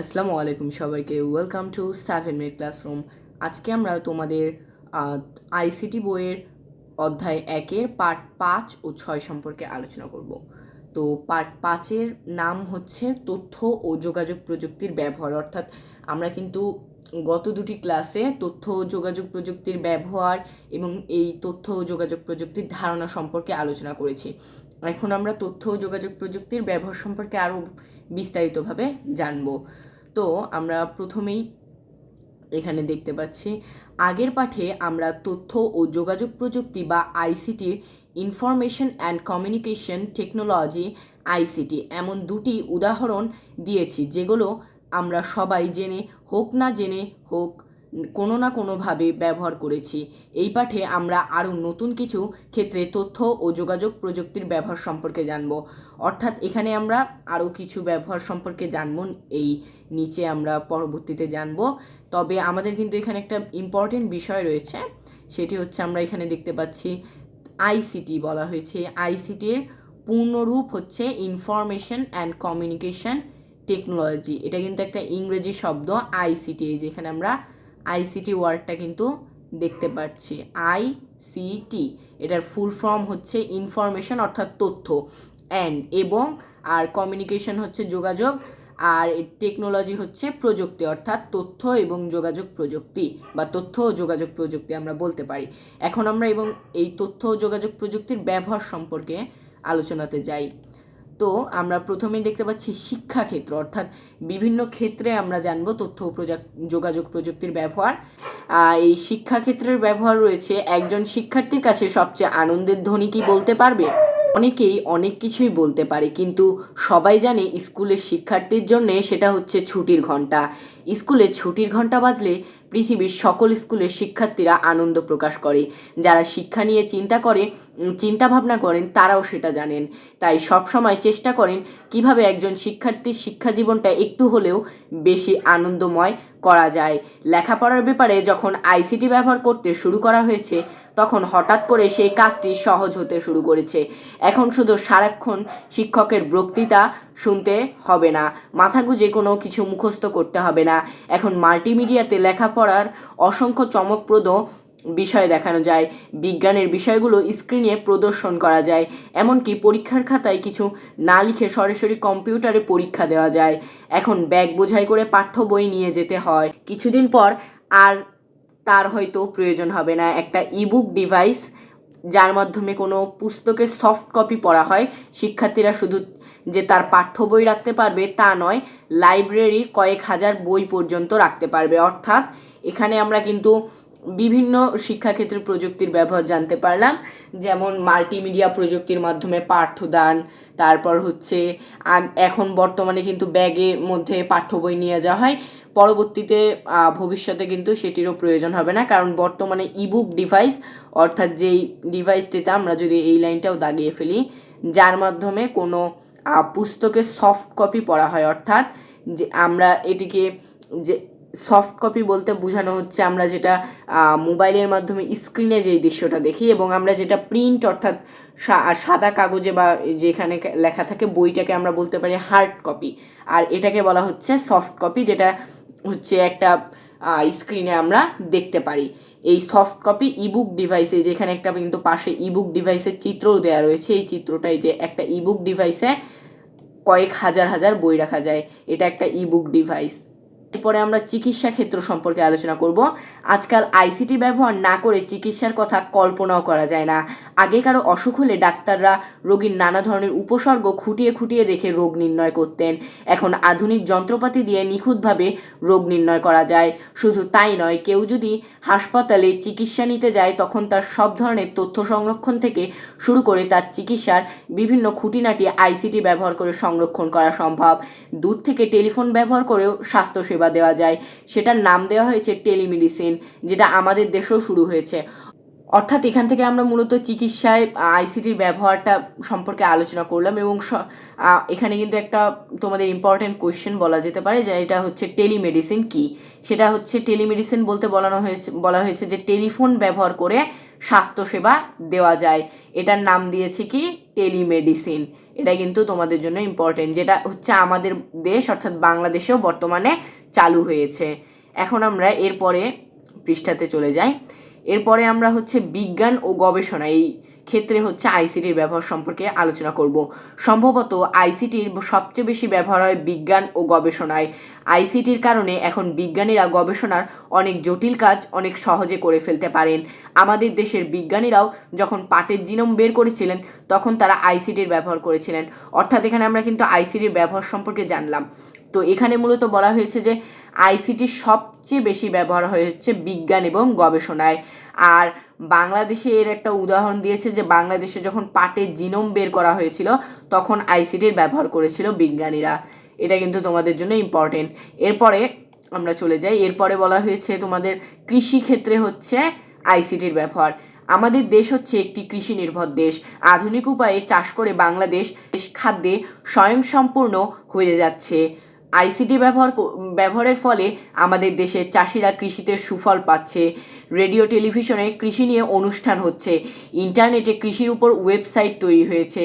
আসসালামু আলাইকুম সবাইকে welcome to seven minute classroom আজকে আমরা তোমাদের আইসিটি বইয়ের অধ্যায় একের পার্ট পাঁচ ও ছয় সম্পর্কে আলোচনা করব। তো পার্ট পাঁচের নাম হচ্ছে তথ্য ও যোগাযোগ প্রযুক্তির ব্যবহার। অর্থাৎ আমরা কিন্তু গত দুটি ক্লাসে তথ্য ও যোগাযোগ প্রযুক্তির ব্যবহার এবং এই তথ্য ও যোগাযোগ প্রযুক্তির ধারণা সম্পর্কে আলোচনা করেছি। এখন আমরা তথ্য ও যোগাযোগ প্রযুক্তির ব্যবহার সম্পর্কে আরও বিস্তারিতভাবে জানব। তো আমরা প্রথমেই এখানে দেখতে পাচ্ছি, আগের পাঠে আমরা তথ্য ও যোগাযোগ প্রযুক্তি বা আইসিটির information and communication technology, ICT এমন দুটি উদাহরণ দিয়েছি যেগুলো আমরা সবাই জেনে হোক না জেনে হোক কোনো না কোনোভাবে ব্যবহার করেছি। এই পাঠে আমরা আরও নতুন কিছু ক্ষেত্রে তথ্য ও যোগাযোগ প্রযুক্তির ব্যবহার সম্পর্কে জানব। অর্থাৎ এখানে আমরা আরও কিছু ব্যবহার সম্পর্কে জানব, এই নিচে আমরা পরবর্তীতে জানব। তবে আমাদের কিন্তু এখানে একটা ইম্পর্টেন্ট বিষয় রয়েছে, সেটি হচ্ছে আমরা এখানে দেখতে পাচ্ছি আইসিটি বলা হয়েছে। আইসিটির পূর্ণরূপ হচ্ছে ইনফরমেশন অ্যান্ড কমিউনিকেশন টেকনোলজি এটা কিন্তু একটা ইংরেজি শব্দ আইসিটি যেখানে আমরা আইসিটি ওয়ার্ডটা কিন্তু দেখতে পাচ্ছি। আই সিটি এটার ফুল ফর্ম হচ্ছে ইনফরমেশন অর্থাৎ তথ্য। অ্যান্ড এবং, আর কমিউনিকেশন হচ্ছে যোগাযোগ, আর টেকনোলজি হচ্ছে প্রযুক্তি, অর্থাৎ তথ্য এবং যোগাযোগ প্রযুক্তি, বা তথ্য ও যোগাযোগ প্রযুক্তি আমরা বলতে পারি। এখন আমরা এবং এই তথ্য ও যোগাযোগ প্রযুক্তির ব্যবহার সম্পর্কে আলোচনাতে যাই। তো আমরা প্রথমে দেখতে পাচ্ছি শিক্ষাক্ষেত্র অর্থাৎ বিভিন্ন ক্ষেত্রে আমরা জানব তথ্য যোগাযোগ প্রযুক্তির ব্যবহার। আর এই শিক্ষাক্ষেত্রের ব্যবহার রয়েছে, একজন শিক্ষার্থীর কাছে সবচেয়ে আনন্দের ধ্বনি কি বলতে পারবে? অনেকেই অনেক কিছুই বলতে পারে, কিন্তু সবাই জানে স্কুলের শিক্ষার্থীর জন্যে সেটা হচ্ছে ছুটির ঘণ্টা। স্কুলে ছুটির ঘণ্টা বাজলে পৃথিবীর সকল স্কুলের শিক্ষার্থীরা আনন্দ প্রকাশ করে। যারা শিক্ষা নিয়ে চিন্তা করে চিন্তা ভাবনা করেন, তারাও সেটা জানেন। তাই সবসময় চেষ্টা করেন কীভাবে একজন শিক্ষার্থীর শিক্ষা জীবনটা একটু হলেও বেশি আনন্দময় করা যায়। লেখাপড়ার ব্যাপারে যখন আইসিটি ব্যবহার করতে শুরু করা হয়েছে, তখন হঠাৎ করে সেই কাজটি সহজ হতে শুরু করেছে। এখন শুধু সারাক্ষণ শিক্ষকের বক্তৃতা শুনতে হবে না, মাথা গুঁজে কোনো কিছু মুখস্থ করতে হবে না। এখন মাল্টিমিডিয়াতে লেখাপড়ার অসংখ্য চমকপ্রদ বিষয় দেখানো যায়। বিজ্ঞানের বিষয়গুলো স্ক্রিনে প্রদর্শন করা যায়। এমনকি পরীক্ষার খাতায় কিছু না লিখে সরাসরি কম্পিউটারে পরীক্ষা দেওয়া যায়। এখন ব্যাগ বোঝাই করে পাঠ্য বই নিয়ে যেতে হয়। কিছুদিন পর আর তার হয়তো প্রয়োজন হবে না। একটা ইবুক ডিভাইস যার মাধ্যমে কোনো পুস্তকের সফট কপি পড়া হয়। শিক্ষার্থীরা শুধু যে তার পাঠ্য বই রাখতে পারবে তা নয় লাইব্রেরির কয়েক হাজার বই পর্যন্ত রাখতে পারবে। অর্থাৎ এখানে আমরা কিন্তু বিভিন্ন শিক্ষাক্ষেত্রে প্রযুক্তির ব্যবহার জানতে পারলাম, যেমন মাল্টিমিডিয়া প্রযুক্তির মাধ্যমে পাঠ্যদান তারপর হচ্ছে এখন বর্তমানে কিন্তু ব্যাগের মধ্যে পাঠ্য বই নিয়ে যাওয়া হয়, পরবর্তীতে ভবিষ্যতে কিন্তু সেটিরও প্রয়োজন হবে না, কারণ বর্তমানে ইবুক ডিভাইস অর্থাৎ যেই ডিভাইসটিতে আমরা যদি এই লাইনটাও দাগিয়ে ফেলি, যার মাধ্যমে কোনো পুস্তকের সফট কপি পড়া হয়, অর্থাৎ যে আমরা এটিকে যে সফট কপি বলতে বোঝানো হচ্ছে আমরা যেটা মোবাইলের মাধ্যমে স্ক্রিনে যেই দৃশ্যটা দেখি এবং আমরা যেটা প্রিন্ট অর্থাৎ সাদা কাগজে বা যেখানে লেখা থাকে বইটাকে আমরা বলতে পারি হার্ড কপি আর এটাকে বলা হচ্ছে সফট কপি যেটা হচ্ছে একটা স্ক্রিনে আমরা দেখতে পারি। এই সফট কপি ইবুক ডিভাইসে যেখানে একটা কিন্তু পাশে ইবুক ডিভাইসের চিত্রও দেওয়া রয়েছে, এই চিত্রটাই যে একটা ইবুক ডিভাইসে কয়েক হাজার হাজার বই রাখা যায়। এটা একটা ইবুক ডিভাইস এরপরে আমরা চিকিৎসা ক্ষেত্র সম্পর্কে আলোচনা করব। আজকাল আইসিটি ব্যবহার না করে চিকিৎসার কথা কল্পনাও করা যায় না। আগে কারও অসুখ হলে ডাক্তাররা রোগীর নানা ধরনের উপসর্গ খুঁটিয়ে খুঁটিয়ে দেখে রোগ নির্ণয় করতেন। এখন আধুনিক যন্ত্রপাতি দিয়ে নিখুঁতভাবে রোগ নির্ণয় করা যায়। শুধু তাই নয়, কেউ যদি হাসপাতালে চিকিৎসা নিতে যায়, তখন তার সব ধরনের তথ্য সংরক্ষণ থেকে শুরু করে তার চিকিৎসার বিভিন্ন খুঁটিনাটি আইসিটি ব্যবহার করে সংরক্ষণ করা সম্ভব। দূর থেকে টেলিফোন ব্যবহার করেও স্বাস্থ্যসেবা সেবা দেওয়া যায়। সেটার নাম দেওয়া হয়েছে টেলিমেডিসিন, যেটা আমাদের দেশেও শুরু হয়েছে। অর্থাৎ এখান থেকে আমরা মূলত চিকিৎসায়, আইসিটির ব্যবহারটা সম্পর্কে আলোচনা করলাম এবং এখানে কিন্তু একটা তোমাদের ইম্পর্টেন্ট কোয়েশ্চেন বলা যেতে পারে, যে এটা হচ্ছে টেলিমেডিসিন কি? সেটা হচ্ছে টেলিমেডিসিন বলতে বলানো হয়েছে, বলা হয়েছে যে টেলিফোন ব্যবহার করে স্বাস্থ্যসেবা দেওয়া যায়। এটার নাম দিয়েছে কি? টেলিমেডিসিন। এটা কিন্তু তোমাদের জন্য ইম্পর্টেন্ট যেটা হচ্ছে আমাদের দেশ, অর্থাৎ বাংলাদেশেও বর্তমানে চালু হয়েছে। এখন আমরা এরপরে পৃষ্ঠাতে চলে যাই। এরপরে আমরা হচ্ছে বিজ্ঞান ও গবেষণা। এই ক্ষেত্রে হচ্ছে আইসিটির ব্যবহার সম্পর্কে আলোচনা করব। সম্ভবত আইসিটির সবচেয়ে বেশি ব্যবহার হয় বিজ্ঞান ও গবেষণায়। আইসিটির কারণে এখন বিজ্ঞানীরা গবেষণার অনেক জটিল কাজ অনেক সহজে করে ফেলতে পারেন। আমাদের দেশের বিজ্ঞানীরাও যখন পাটের জিনোম বের করেছিলেন, তখন তারা আইসিটির ব্যবহার করেছিলেন। অর্থাৎ এখানে আমরা কিন্তু আইসিটির ব্যবহার সম্পর্কে জানলাম। তো এখানে মূলত বলা হয়েছে যে আইসিটির সবচেয়ে বেশি ব্যবহার হয়ে হচ্ছে বিজ্ঞান এবং গবেষণায়। আর বাংলাদেশে এর একটা উদাহরণ দিয়েছে যে বাংলাদেশে যখন পাটের জিনোম বের করা হয়েছিল, তখন আইসিটির ব্যবহার করেছিল বিজ্ঞানীরা। এটা কিন্তু তোমাদের জন্য ইম্পর্টেন্ট এরপরে আমরা চলে যাই। এরপরে বলা হয়েছে তোমাদের কৃষি ক্ষেত্রে হচ্ছে আইসিটির ব্যবহার। আমাদের দেশ হচ্ছে একটি কৃষি নির্ভর দেশ। আধুনিক উপায়ে চাষ করে বাংলাদেশ খাদ্যে স্বয়ংসম্পূর্ণ হয়ে যাচ্ছে। আইসিটি ব্যবহার ব্যবহারের ফলে আমাদের দেশের চাষিরা কৃষিতে সুফল পাচ্ছে। রেডিও, টেলিভিশনে কৃষি নিয়ে অনুষ্ঠান হচ্ছে। ইন্টারনেটে কৃষির উপর ওয়েবসাইট তৈরি হয়েছে।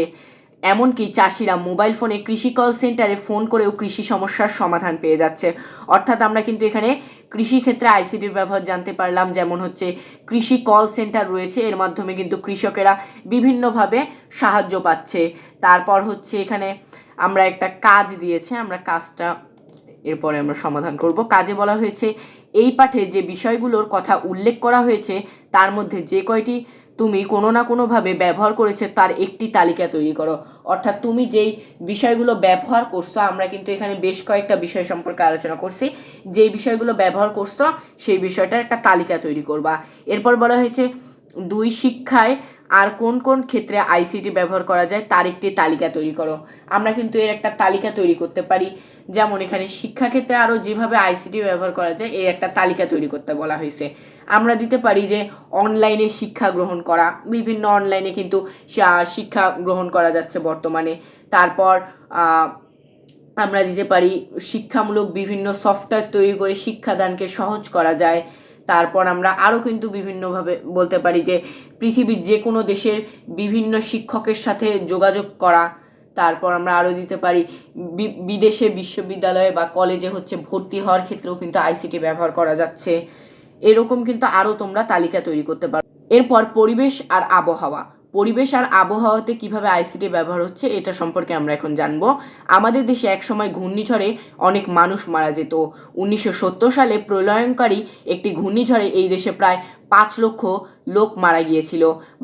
এমনকি চাষিরা মোবাইল ফোনে কৃষি কল সেন্টারে ফোন করেও কৃষি সমস্যার সমাধান পেয়ে যাচ্ছে। অর্থাৎ আমরা কিন্তু এখানে কৃষি ক্ষেত্রে আইসিটির ব্যবহার জানতে পারলাম, যেমন হচ্ছে কৃষি কল সেন্টার রয়েছে, এর মাধ্যমে কিন্তু কৃষকেরা বিভিন্নভাবে সাহায্য পাচ্ছে। তারপর হচ্ছে এখানে আমরা একটা কাজ দিয়েছে, আমরা কাজটা এরপরে আমরা সমাধান করব। কাজে বলা হয়েছে, এই পাঠে যে বিষয়গুলোর কথা উল্লেখ করা হয়েছে, তার মধ্যে যে কয়টি তুমি কোনো না কোনোভাবে ব্যবহার করেছে তার একটি তালিকা তৈরি করো। অর্থাৎ তুমি যেই বিষয়গুলো ব্যবহার করছ, আমরা কিন্তু এখানে বেশ কয়েকটা বিষয় সম্পর্কে আলোচনা করছি। যেই বিষয়গুলো ব্যবহার করছ, সেই বিষয়টার একটা তালিকা তৈরি করবা। এরপর বলা হয়েছে, দুই শিক্ষায় আর কোন কোন ক্ষেত্রে আইসিটি ব্যবহার করা যায় তার একটি তালিকা তৈরি করো। আমরা কিন্তু এর একটা তালিকা তৈরি করতে পারি। যেমন এখানে শিক্ষাক্ষেত্রে আরও যেভাবে আইসিটি ব্যবহার করা যায়, এর একটা তালিকা তৈরি করতে বলা হয়েছে। আমরা দিতে পারি যে অনলাইনে শিক্ষা গ্রহণ করা, বিভিন্ন অনলাইনে কিন্তু শিক্ষা গ্রহণ করা যাচ্ছে বর্তমানে। তারপর আমরা দিতে পারি শিক্ষামূলক বিভিন্ন সফটওয়্যার তৈরি করে শিক্ষাদানকে সহজ করা যায়। তারপর আমরা আরও কিন্তু বিভিন্নভাবে বলতে পারি যে, পৃথিবীর যে কোনো দেশের বিভিন্ন শিক্ষকের সাথে যোগাযোগ করা তারপর আমরা আরও দিতে পারি। বিদেশে বিশ্ববিদ্যালয়ে বা কলেজে হচ্ছে ভর্তি হওয়ার ক্ষেত্রেও কিন্তু আইসিটি ব্যবহার করা যাচ্ছে। এরকম কিন্তু আরও তোমরা তালিকা তৈরি করতে পারো। এরপর পরিবেশ আর আবহাওয়া। পরিবেশ আর আবহাওয়াতে কীভাবে আইসিটি ব্যবহার হচ্ছে এটা সম্পর্কে আমরা এখন জানব। আমাদের দেশে একসময় ঘূর্ণিঝড়ে অনেক মানুষ মারা যেত। উনিশশো সত্তর সালে প্রলয়ঙ্কারী একটি ঘূর্ণিঝড়ে এই দেশে প্রায় পাঁচ লক্ষ লোক মারা গিয়েছিল।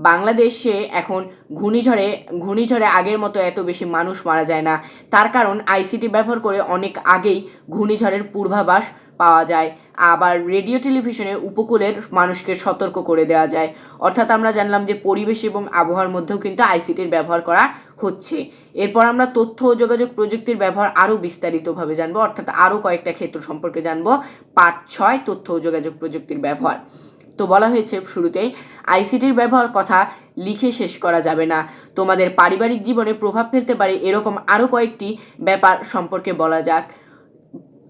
বাংলাদেশে এখন ঘূর্ণিঝড়ে ঘূর্ণিঝড়ে আগের মতো এত বেশি মানুষ মারা যায় না। তার কারণ আইসিটি ব্যবহার করে অনেক আগেই ঘূর্ণিঝড়ের পূর্বাভাস পাওয়া যায়। আবার রেডিও টেলিভিশনে উপকূলের মানুষকে সতর্ক করে দেওয়া যায়। অর্থাৎ আমরা জানলাম যে পরিবেশ এবং আবহাওয়ার মধ্যেও কিন্তু আইসিটির ব্যবহার করা হচ্ছে। এরপর আমরা তথ্য ও যোগাযোগ প্রযুক্তির ব্যবহার আরও বিস্তারিতভাবে জানব, অর্থাৎ আরও কয়েকটা ক্ষেত্র সম্পর্কে জানব। পাঁচ ছয়, তথ্য ও যোগাযোগ প্রযুক্তির ব্যবহার। তো বলা হয়েছে শুরুতেই আইসিটির ব্যবহার কথা লিখে শেষ করা যাবে না। তোমাদের পারিবারিক জীবনে প্রভাব ফেলতে পারে এরকম আরও কয়েকটি ব্যাপার সম্পর্কে বলা যাক।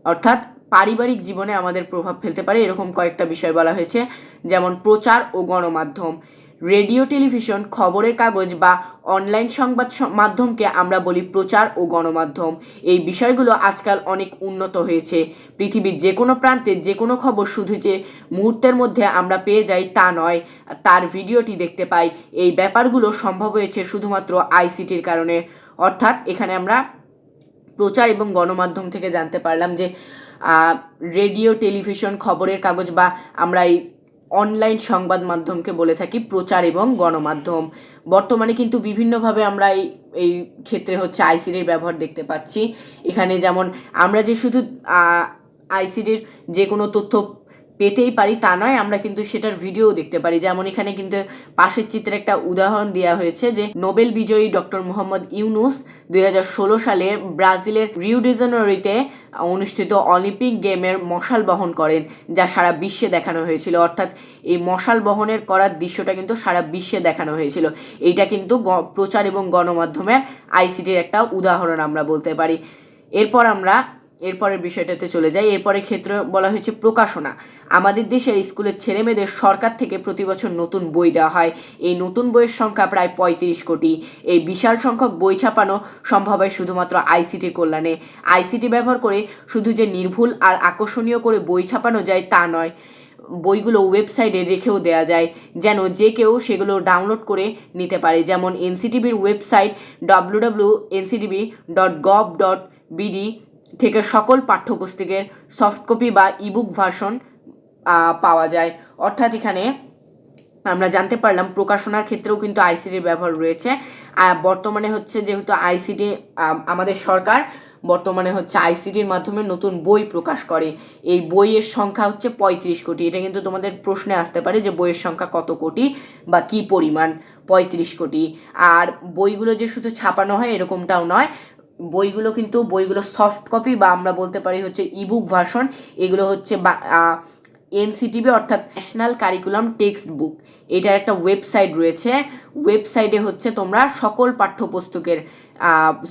অর্থাৎ পারিবারিক জীবনে আমাদের প্রভাব ফেলতে পারে, এরকম কয়েকটা বিষয় বলা হয়েছে, যেমন প্রচার ও গণমাধ্যম। রেডিও, টেলিভিশন, খবরের কাগজ বা অনলাইন সংবাদ মাধ্যমকে আমরা বলি প্রচার ও গণমাধ্যম। এই বিষয়গুলো আজকাল অনেক উন্নত হয়েছে। পৃথিবীর যে কোনো প্রান্তে যে কোনো খবর শুধু যে মুহূর্তের মধ্যে আমরা পেয়ে যাই তা নয়, তার ভিডিওটি দেখতে পাই। এই ব্যাপারগুলো সম্ভব হয়েছে শুধুমাত্র আইসিটির কারণে। অর্থাৎ এখানে আমরা প্রচার এবং গণমাধ্যম থেকে জানতে পারলাম যে রেডিও টেলিভিশন খবরের কাগজ বা আমরা এই অনলাইন সংবাদ মাধ্যমকে বলে থাকি প্রচার এবং গণমাধ্যম। বর্তমানে কিন্তু বিভিন্নভাবে আমরা এই এই ক্ষেত্রে হচ্ছে আইসিডির ব্যবহার দেখতে পাচ্ছি। এখানে যেমন আমরা যে শুধু আইসিডির যে কোনো তথ্য পেতেই পারি, তা নয়, আমরা কিন্তু সেটার ভিডিও দেখতে পারি। যেমন এখানে কিন্তু পাশের চিত্রে একটা উদাহরণ দেওয়া হয়েছে যে, নোবেল বিজয়ী ডক্টর মোহাম্মদ ইউনুস দুই হাজার ষোলো সালে ব্রাজিলের রিউডিজনারিতে অনুষ্ঠিত অলিম্পিক গেমের মশাল বহন করেন, যা সারা বিশ্বে দেখানো হয়েছিল। অর্থাৎ এই মশাল বহনের করার দৃশ্যটা কিন্তু সারা বিশ্বে দেখানো হয়েছিল। এইটা কিন্তু প্রচার এবং গণমাধ্যমের আইসিটির একটা উদাহরণ আমরা বলতে পারি। এরপর আমরা এরপরের বিষয়টাতে চলে যাই। এরপরের ক্ষেত্রে বলা হয়েছে প্রকাশনা। আমাদের দেশের স্কুলের ছেলেমেয়েদের সরকার থেকে প্রতি বছর নতুন বই দেওয়া হয়। এই নতুন বইয়ের সংখ্যা প্রায় পঁয়ত্রিশ কোটি। এই বিশাল সংখ্যক বই ছাপানো সম্ভব হয় শুধুমাত্র আইসিটির কল্যাণে। আইসিটি ব্যবহার করে শুধু যে নির্ভুল আর আকর্ষণীয় করে বই ছাপানো যায় তা নয়, বইগুলো ওয়েবসাইটে রেখেও দেওয়া যায়, যেন যে কেউ সেগুলো ডাউনলোড করে নিতে পারে। যেমন এনসিটিভির website W W NCTB dot gov dot BD থেকে সকল পাঠ্যপুস্তকের সফট কপি বা ইবুক ভার্সন পাওয়া যায়। অর্থাৎ এখানে আমরা জানতে পারলাম প্রকাশনার ক্ষেত্রেও কিন্তু আইসিটির ব্যবহার রয়েছে। বর্তমানে হচ্ছে যেহেতু আইসিটি আমাদের সরকার বর্তমানে হচ্ছে আইসিটির মাধ্যমে নতুন বই প্রকাশ করে। এই বইয়ের সংখ্যা হচ্ছে পঁয়ত্রিশ কোটি। এটা কিন্তু তোমাদের প্রশ্নে আসতে পারে যে বইয়ের সংখ্যা কত কোটি বা কি পরিমাণ? পঁয়ত্রিশ কোটি। আর বইগুলো যে শুধু ছাপানো হয় এরকমটাও নয় বইগুলো কিন্তু বইগুলো সফট কপি বা আমরা বলতে পারি হচ্ছে ইবুক ভার্সন এগুলো হচ্ছে বা এনসিটিভি অর্থাৎ ন্যাশনাল কারিকুলাম টেক্সট বুক এটার একটা ওয়েবসাইট রয়েছে। ওয়েবসাইটে হচ্ছে তোমরা সকল পাঠ্যপুস্তকের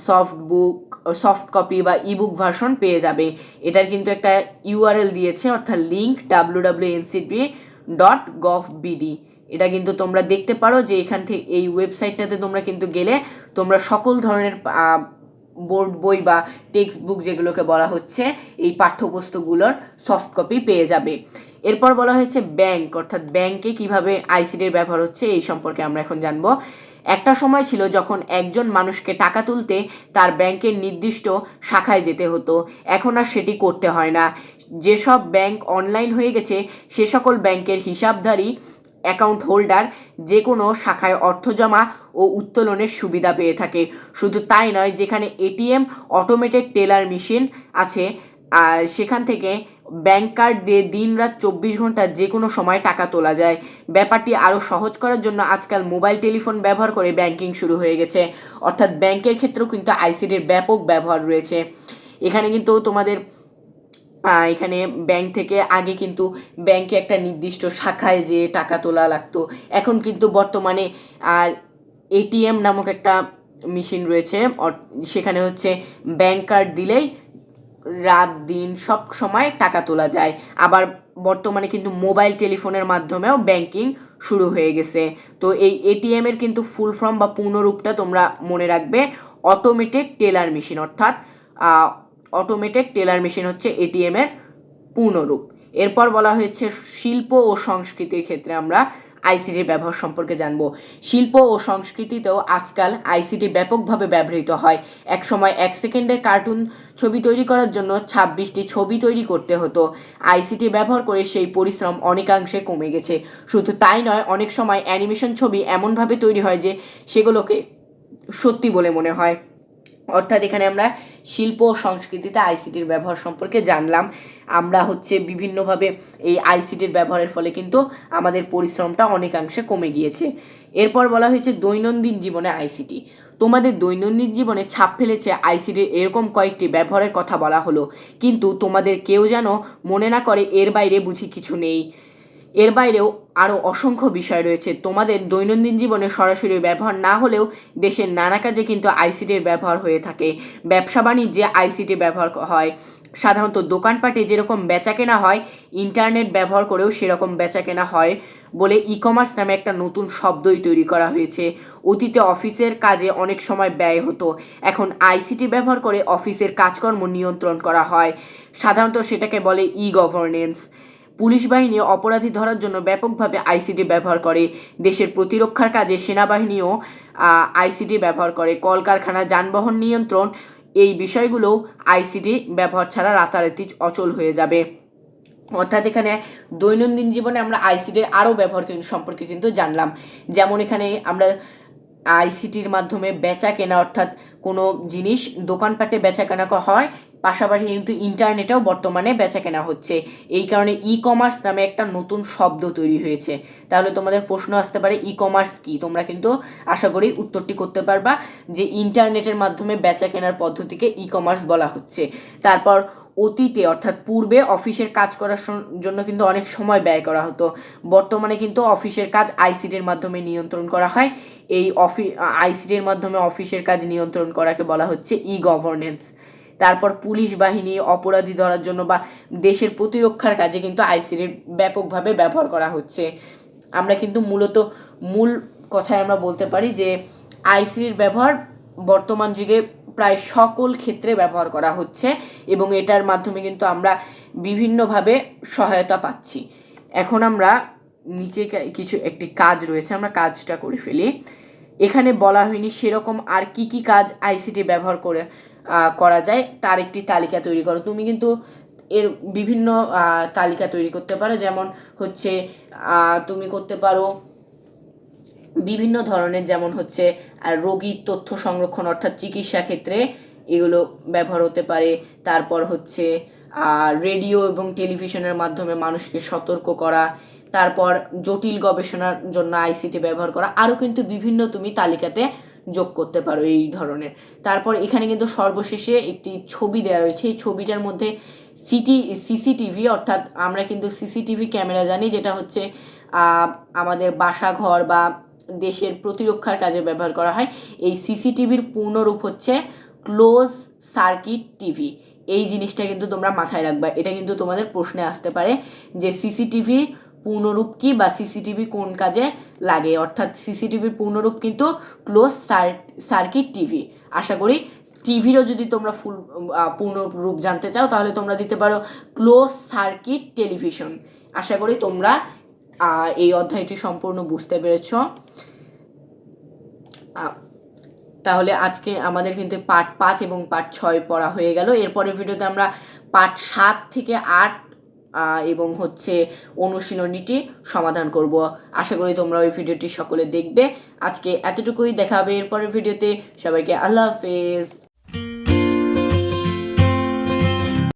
সফট বুক সফট কপি বা ইবুক ভার্সন পেয়ে যাবে। এটার কিন্তু একটা ইউআরএল দিয়েছে, অর্থাৎ link W W NCTB dot gov BD এটা কিন্তু তোমরা দেখতে পারো যে এখান থেকে, এই ওয়েবসাইটটাতে তোমরা কিন্তু গেলে তোমরা সকল ধরনের বোর্ড বই বা টেক্সট বুক যেগুলোকে বলা হচ্ছে, এই পাঠ্যপুস্তকগুলোর সফট কপি পেয়ে যাবে। এরপর বলা হয়েছে ব্যাংক অর্থাৎ ব্যাংকে কীভাবে আইসিডির ব্যবহার হচ্ছে, এই সম্পর্কে আমরা এখন জানব। একটা সময় ছিল যখন একজন মানুষকে টাকা তুলতে তার ব্যাংকের নির্দিষ্ট শাখায় যেতে হতো। এখন আর সেটি করতে হয় না। যেসব ব্যাংক অনলাইন হয়ে গেছে, সে সকল ব্যাংকের হিসাবধারী অ্যাকাউন্ট হোল্ডার যে কোনো শাখায় অর্থ জমা ও উত্তোলনের সুবিধা পেয়ে থাকে। শুধু তাই নয়, যেখানে এটিএম, অটোমেটেড টেলার মেশিন আছে সেখান থেকে ব্যাংক কার্ড দিয়ে দিন রাত চব্বিশ ঘণ্টা যে কোনো সময় টাকা তোলা যায়। ব্যাপারটি আরও সহজ করার জন্য আজকাল মোবাইল টেলিফোন ব্যবহার করে ব্যাংকিং শুরু হয়ে গেছে। অর্থাৎ ব্যাংকের ক্ষেত্রেও কিন্তু আইসিডির ব্যাপক ব্যবহার রয়েছে। এখানে কিন্তু তোমাদের এখানে ব্যাংক থেকে আগে কিন্তু ব্যাংকে একটা নির্দিষ্ট শাখায় যে টাকা তোলা লাগতো। এখন কিন্তু বর্তমানে আর এটিএম নামক একটা মেশিন রয়েছে। সেখানে হচ্ছে ব্যাংক কার্ড দিলেই রাত, দিন সব সময় টাকা তোলা যায়। আবার বর্তমানে কিন্তু মোবাইল টেলিফোনের মাধ্যমেও ব্যাংকিং শুরু হয়ে গেছে। তো এই এটিএমের কিন্তু ফুল ফর্ম বা পূর্ণরূপটা তোমরা মনে রাখবে। অটোমেটেড টেলার মেশিন অর্থাৎ অটোমেটেড টেলার মেশিন হচ্ছে এটিএমের পূর্ণরূপ। এরপর বলা হয়েছে শিল্প ও সংস্কৃতির ক্ষেত্রে আমরা আইসিটির ব্যবহার সম্পর্কে জানব। শিল্প ও সংস্কৃতিতেও আজকাল আইসিটি ব্যাপকভাবে ব্যবহৃত হয়। এক সময় এক সেকেন্ডের কার্টুন ছবি তৈরি করার জন্য ছাব্বিশটি ছবি তৈরি করতে হতো। আইসিটি ব্যবহার করে সেই পরিশ্রম অনেকাংশে কমে গেছে। শুধু তাই নয়, অনেক সময় অ্যানিমেশন ছবি এমনভাবে তৈরি হয় যে সেগুলোকে সত্যি বলে মনে হয়। অর্থাৎ এখানে আমরা শিল্প ও সংস্কৃতিতে আইসিটির ব্যবহার সম্পর্কে জানলাম। আমরা হচ্ছে বিভিন্নভাবে এই আইসিটির ব্যবহারের ফলে কিন্তু আমাদের পরিশ্রমটা অনেকাংশে কমে গিয়েছে। এরপর বলা হয়েছে দৈনন্দিন জীবনে আইসিটি তোমাদের দৈনন্দিন জীবনে ছাপ ফেলেছে আইসিটির এরকম কয়েকটি ব্যবহারের কথা বলা হলো। কিন্তু তোমাদের কেউ যেন মনে না করে এর বাইরে বুঝি কিছু নেই। এর বাইরেও আরও অসংখ্য বিষয় রয়েছে। তোমাদের দৈনন্দিন জীবনে সরাসরি ব্যবহার না হলেও দেশের নানা কাজে কিন্তু আইসিটির ব্যবহার হয়ে থাকে। ব্যবসা বাণিজ্যে আইসিটি ব্যবহার হয়। সাধারণত দোকানপাটে যেরকম বেচা কেনা হয়, ইন্টারনেট ব্যবহার করেও সেরকম বেচা কেনা হয় বলে ই কমার্স নামে একটা নতুন শব্দই তৈরি করা হয়েছে। অতীতে অফিসের কাজে অনেক সময় ব্যয় হতো। এখন আইসিটি ব্যবহার করে অফিসের কাজকর্ম নিয়ন্ত্রণ করা হয়। সাধারণত সেটাকে বলে ই গভর্নেন্স পুলিশ বাহিনী অপরাধী ধরার জন্য ব্যাপকভাবে আইসিটি ব্যবহার করে। দেশের প্রতিরক্ষার কাজে সেনাবাহিনীও আইসিটি ব্যবহার করে। কলকারখানা, যানবাহন নিয়ন্ত্রণ, এই বিষয়গুলোও আইসিটি ব্যবহার ছাড়া রাতারাতি অচল হয়ে যাবে। অর্থাৎ এখানে দৈনন্দিন জীবনে আমরা আইসিটির আরও ব্যবহার সম্পর্কে কিন্তু জানলাম। যেমন এখানে আমরা আইসিটির মাধ্যমে বেচা কেনা, অর্থাৎ কোনো জিনিস দোকানপাটে বেচা কেনা হয় পাশাপাশি কিন্তু ইন্টারনেটেও বর্তমানে বেচা কেনা হচ্ছে। এই কারণে ই কমার্স নামে একটা নতুন শব্দ তৈরি হয়েছে। তাহলে তোমাদের প্রশ্ন আসতে পারে ই কমার্স কী? তোমরা কিন্তু আশা করি উত্তরটি করতে পারবা যে ইন্টারনেটের মাধ্যমে বেচা কেনার পদ্ধতিকে ই কমার্স বলা হচ্ছে। তারপর অতীতে, অর্থাৎ পূর্বে অফিসের কাজ করার জন্য কিন্তু অনেক সময় ব্যয় করা হতো। বর্তমানে কিন্তু অফিসের কাজ আইসিটির মাধ্যমে নিয়ন্ত্রণ করা হয়। এই অফি আইসিটির মাধ্যমে অফিসের কাজ নিয়ন্ত্রণ করাকে বলা হচ্ছে ই গভর্নেন্স তারপর পুলিশ বাহিনী, অপরাধী ধরার জন্য বা দেশের প্রতিরক্ষার কাজে কিন্তু আইসিটির ব্যাপকভাবে ব্যবহার করা হচ্ছে। আমরা কিন্তু মূলত মূল কথায় আমরা বলতে পারি যে আইসিডির ব্যবহার বর্তমান যুগে প্রায় সকল ক্ষেত্রে ব্যবহার করা হচ্ছে এবং এটার মাধ্যমে কিন্তু আমরা বিভিন্নভাবে সহায়তা পাচ্ছি। এখন আমরা নিচে কিছু একটি কাজ রয়েছে, আমরা কাজটা করে ফেলি। এখানে বলা হয়নি সেরকম আর কি কি কাজ আইসিটি ব্যবহার করে করা যায়, তার একটি তালিকা তৈরি করো। তুমি কিন্তু এর বিভিন্ন তালিকা তৈরি করতে পারো। যেমন হচ্ছে তুমি করতে পারো বিভিন্ন ধরনের, যেমন হচ্ছে রোগীর তথ্য সংরক্ষণ, অর্থাৎ চিকিৎসা ক্ষেত্রে এগুলো ব্যবহার হতে পারে। তারপর হচ্ছে রেডিও এবং টেলিভিশনের মাধ্যমে মানুষকে সতর্ক করা। তারপর জটিল গবেষণার জন্য আইসিটি ব্যবহার করা। আরও কিন্তু বিভিন্ন তুমি তালিকাতে যোগ করতে পারো এই ধরনের। তারপর এখানে কিন্তু সর্বশেষে একটি ছবি দেওয়া রয়েছে। এই ছবিটার মধ্যে সিটি, সিসিটিভি, অর্থাৎ আমরা কিন্তু সিসিটিভি ক্যামেরা জানি, যেটা হচ্ছে আমাদের বাসাঘর বা দেশের প্রতিরক্ষার কাজে ব্যবহার করা হয়। এই সিসিটিভির পূর্ণরূপ হচ্ছে ক্লোজ সার্কিট টিভি। এই জিনিসটা কিন্তু তোমরা মাথায় রাখবা। এটা কিন্তু তোমাদের প্রশ্নে আসতে পারে যে সিসিটিভি পূর্ণরূপ কি বা সিসিটিভি কোন কাজে লাগে? অর্থাৎ সিসিটিভির পূর্ণরূপ কিন্তু ক্লোজ সার্কিট টিভি আশা করি টিভিরও যদি তোমরা ফুল আহ, পূর্ণ রূপ জানতে চাও তাহলে তোমরা দিতে পারো ক্লোজ সার্কিট টেলিভিশন আশা করি তোমরা এই অধ্যায়টি সম্পূর্ণ বুঝতে পেরেছ। তাহলে আজকে আমাদের কিন্তু পার্ট পাঁচ এবং পার্ট ছয় পড়া হয়ে গেল। এরপরের ভিডিওতে আমরা পার্ট সাত থেকে আট এবং হচ্ছে অনুশীলনীটি সমাধান করব। আশা করি তোমরা ওই ভিডিওটি সকলে দেখবে। আজকে এতটুকুই দেখাবে এরপরের ভিডিওতে। সবাইকে আল্লাহ হাফেজ।